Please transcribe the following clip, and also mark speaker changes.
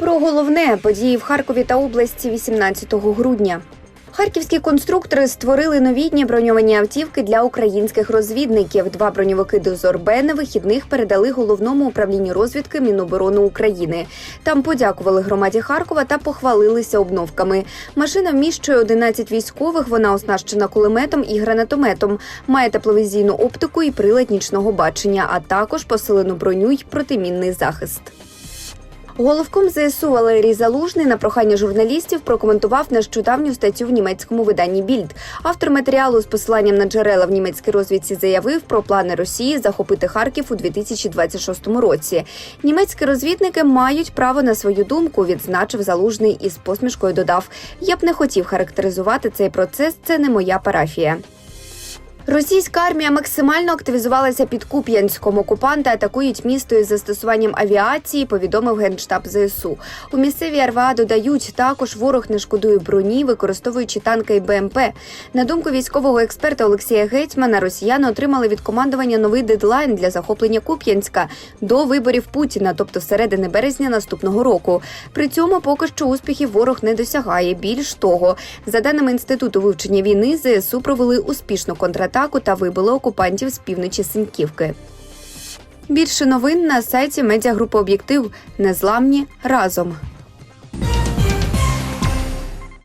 Speaker 1: Про головне події в Харкові та області 18 грудня. Харківські конструктори створили новітні броньовані автівки для українських розвідників. Два броньовики «Дозор Б» на вихідних передали головному управлінню розвідки Міноборони України. Там подякували громаді Харкова та похвалилися обновками. Машина вміщує 11 військових. Вона оснащена кулеметом і гранатометом, має тепловізійну оптику і прилад нічного бачення, а також посилену броню й протимінний захист. Головком ЗСУ Валерій Залужний на прохання журналістів прокоментував нещодавню статтю в німецькому виданні Більд. Автор матеріалу з посиланням на джерела в німецькій розвідці заявив про плани Росії захопити Харків у 2026 році. Німецькі розвідники мають право на свою думку, відзначив Залужний і з посмішкою додав: Я б не хотів характеризувати цей процес. Це не моя парафія. Російська армія максимально активізувалася під Куп'янськом. Окупанти атакують місто із застосуванням авіації. Повідомив генштаб ЗСУ. У місцевій РВА додають також ворог не шкодує броні, використовуючи танки і БМП. На думку військового експерта Олексія Гетьмана, росіяни отримали від командування новий дедлайн для захоплення Куп'янська до виборів Путіна, тобто середини березня наступного року. При цьому поки що успіхів ворог не досягає. Більш того, за даними інституту вивчення війни, ЗСУ провели успішну контратаку та вибили окупантів з півночі Синьківки. Більше новин на сайті медіагрупи Об'єктив. Незламні разом.